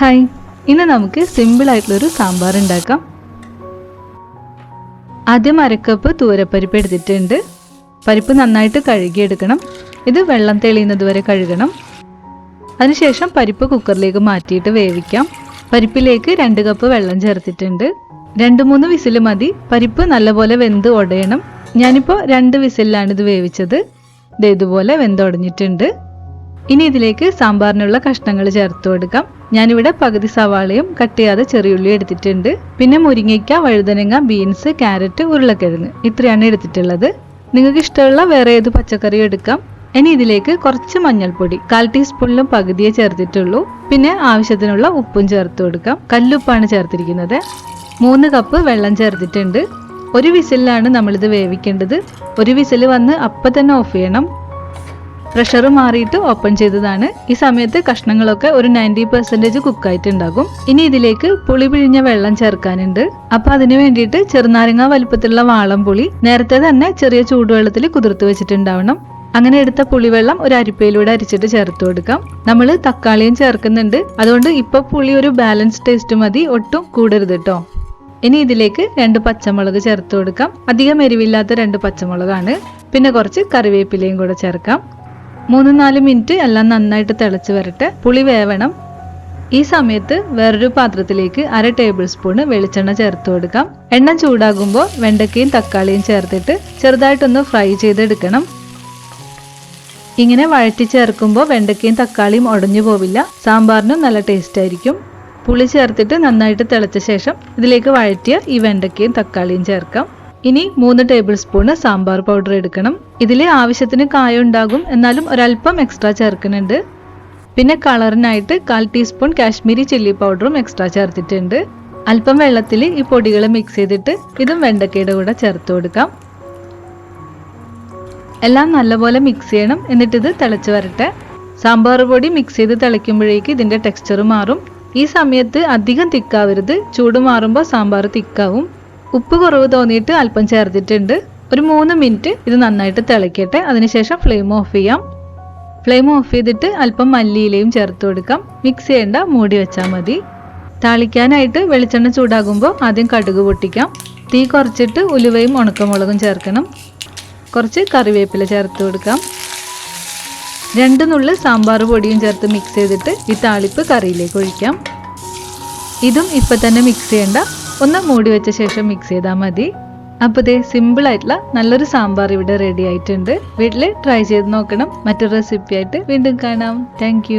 Hi ഇന്ന് നമുക്ക് simple ആയിട്ടുള്ളൊരു സാമ്പാർ ഉണ്ടാക്കാം. ആദ്യം അരക്കപ്പ് തൂരപ്പരിപ്പ് എടുത്തിട്ടുണ്ട്. പരിപ്പ് നന്നായിട്ട് കഴുകിയെടുക്കണം. ഇത് വെള്ളം തെളിയുന്നത് വരെ കഴുകണം. അതിനുശേഷം പരിപ്പ് കുക്കറിലേക്ക് മാറ്റിയിട്ട് വേവിക്കാം. പരിപ്പിലേക്ക് രണ്ട് കപ്പ് വെള്ളം ചേർത്തിട്ടുണ്ട്. രണ്ട് മൂന്ന് വിസിൽ മതി. പരിപ്പ് നല്ലപോലെ വെന്ത് ഉടയണം ഞാനിപ്പോൾ രണ്ട് വിസിലാണ് ഇത് വേവിച്ചത്. ഇതുപോലെ വെന്തുടഞ്ഞിട്ടുണ്ട്. ഇനി ഇതിലേക്ക് സാമ്പാറിനുള്ള കഷ്ണങ്ങൾ ചേർത്ത് കൊടുക്കാം. ഞാനിവിടെ പകുതി സവാളയും കട്ട് ചെയ്യാതെ ചെറിയുള്ളി എടുത്തിട്ടുണ്ട്. പിന്നെ മുരിങ്ങയ്ക്ക വഴുതനങ്ങ ബീൻസ് ക്യാരറ്റ് ഉരുളക്കിഴങ്ങ് ഇത്രയാണ് എടുത്തിട്ടുള്ളത്. നിങ്ങൾക്ക് ഇഷ്ടമുള്ള വേറെ ഏത് പച്ചക്കറിയും എടുക്കാം. ഇനി ഇതിലേക്ക് കുറച്ച് മഞ്ഞൾപ്പൊടി കാൽ ടീസ്പൂണിലും പകുതിയെ ചേർത്തിട്ടുള്ളൂ. പിന്നെ ആവശ്യത്തിനുള്ള ഉപ്പും ചേർത്ത് കൊടുക്കാം. കല്ലുപ്പാണ് ചേർത്തിരിക്കുന്നത്. മൂന്ന് കപ്പ് വെള്ളം ചേർത്തിട്ടുണ്ട്. ഒരു വിസിലാണ് നമ്മളിത് വേവിക്കേണ്ടത്. ഒരു വിസിൽ വന്ന് അപ്പം തന്നെ ഓഫ് ചെയ്യണം. പ്രഷർ മാറിയിട്ട് ഓപ്പൺ ചെയ്തതാണ്. ഈ സമയത്ത് കഷ്ണങ്ങളൊക്കെ ഒരു നയന്റി പെർസെന്റേജ് കുക്കായിട്ടുണ്ടാകും ഇനി ഇതിലേക്ക് പുളി പിഴിഞ്ഞ വെള്ളം ചേർക്കാനുണ്ട്. അപ്പൊ അതിന് വേണ്ടിയിട്ട് ചെറുനാരങ്ങ വലുപ്പത്തിലുള്ള വാളം പുളി നേരത്തെ തന്നെ ചെറിയ ചൂടുവെള്ളത്തിൽ കുതിർത്ത് വെച്ചിട്ടുണ്ടാവണം. അങ്ങനെ എടുത്ത പുളിവെള്ളം ഒരു അരിപ്പയിലൂടെ അരിച്ചിട്ട് ചേർത്ത് കൊടുക്കാം. നമ്മൾ തക്കാളിയും ചേർക്കുന്നുണ്ട്. അതുകൊണ്ട് ഇപ്പൊ പുളി ഒരു ബാലൻസ് ടേസ്റ്റ് മതി. ഒട്ടും കൂടരുത് കേട്ടോ ഇനി ഇതിലേക്ക് രണ്ട് പച്ചമുളക് ചേർത്ത് കൊടുക്കാം. അധികം എരിവില്ലാത്ത രണ്ട് പച്ചമുളകാണ്. പിന്നെ കുറച്ച് കറിവേപ്പിലയും കൂടെ ചേർക്കാം. മൂന്ന് നാല് മിനിറ്റ് എല്ലാം നന്നായിട്ട് തിളച്ച് വരട്ടെ. പുളി വേവണം. ഈ സമയത്ത് വേറൊരു പാത്രത്തിലേക്ക് അര ടേബിൾ സ്പൂണ് വെളിച്ചെണ്ണ ചേർത്ത് കൊടുക്കാം. എണ്ണ ചൂടാകുമ്പോൾ വെണ്ടക്കയും തക്കാളിയും ചേർത്തിട്ട് ചെറുതായിട്ടൊന്ന് ഫ്രൈ ചെയ്തെടുക്കണം. ഇങ്ങനെ വഴറ്റി ചേർക്കുമ്പോൾ വെണ്ടക്കയും തക്കാളിയും ഉടഞ്ഞു പോവില്ല. സാമ്പാറിനും നല്ല ടേസ്റ്റ് ആയിരിക്കും. പുളി ചേർത്തിട്ട് നന്നായിട്ട് തിളച്ച ശേഷം ഇതിലേക്ക് വഴറ്റിയ ഈ വെണ്ടക്കയും തക്കാളിയും ചേർക്കാം. ഇനി മൂന്ന് ടേബിൾ സ്പൂണ് സാമ്പാർ പൗഡർ എടുക്കണം. ഇതിൽ ആവശ്യത്തിന് കായ ഉണ്ടാകും. എന്നാലും ഒരല്പം എക്സ്ട്രാ ചേർക്കുന്നുണ്ട്. പിന്നെ കളറിനായിട്ട് കാൽ ടീസ്പൂൺ കാശ്മീരി ചില്ലി പൗഡറും എക്സ്ട്രാ ചേർത്തിട്ടുണ്ട്. അല്പം വെള്ളത്തിൽ ഈ പൊടികൾ മിക്സ് ചെയ്തിട്ട് ഇതും വെണ്ടക്കയുടെ കൂടെ ചേർത്ത് കൊടുക്കാം. എല്ലാം നല്ലപോലെ മിക്സ് ചെയ്യണം. എന്നിട്ട് ഇത് തിളച്ച് വരട്ടെ. സാമ്പാർ പൊടി മിക്സ് ചെയ്ത് തിളയ്ക്കുമ്പോഴേക്ക് ഇതിന്റെ ടെക്സ്ചർ മാറും. ഈ സമയത്ത് അധികം തിക്കാവരുത്. ചൂട് മാറുമ്പോൾ സാമ്പാർ തിക്കാവും. ഉപ്പ് കുറവ് തോന്നിയിട്ട് അല്പം ചേർത്തിട്ടുണ്ട്. ഒരു മൂന്ന് മിനിറ്റ് ഇത് നന്നായിട്ട് തിളയ്ക്കട്ടെ അതിനുശേഷം ഫ്ലെയിം ഓഫ് ചെയ്യാം. ഫ്ലെയിം ഓഫ് ചെയ്തിട്ട് അല്പം മല്ലിയിലയും ചേർത്ത് കൊടുക്കാം. മിക്സ് ചെയ്യേണ്ട മൂടി വെച്ചാൽ മതി. താളിക്കാനായിട്ട് വെളിച്ചെണ്ണ ചൂടാകുമ്പോൾ ആദ്യം കടുക് പൊട്ടിക്കാം. തീ കുറച്ചിട്ട് ഉലുവയും ഉണക്കമുളകും ചേർക്കണം. കുറച്ച് കറിവേപ്പില ചേർത്ത് കൊടുക്കാം. രണ്ട് നുള്ളു സാമ്പാർ പൊടിയും ചേർത്ത് മിക്സ് ചെയ്തിട്ട് ഈ താളിപ്പ് കറിയിലേക്ക് ഒഴിക്കാം. ഇതും ഇപ്പം തന്നെ മിക്സ് ചെയ്യണ്ട ഒന്ന് മൂടി വെച്ച ശേഷം മിക്സ് ചെയ്താൽ മതി. അപ്പോൾ ഇതേ സിമ്പിൾ ആയിട്ടുള്ള നല്ലൊരു സാമ്പാർ ഇവിടെ റെഡി ആയിട്ടുണ്ട്. വീട്ടിൽ ട്രൈ ചെയ്ത് നോക്കണം. മറ്റൊരു റെസിപ്പി ആയിട്ട് വീണ്ടും കാണാം. താങ്ക്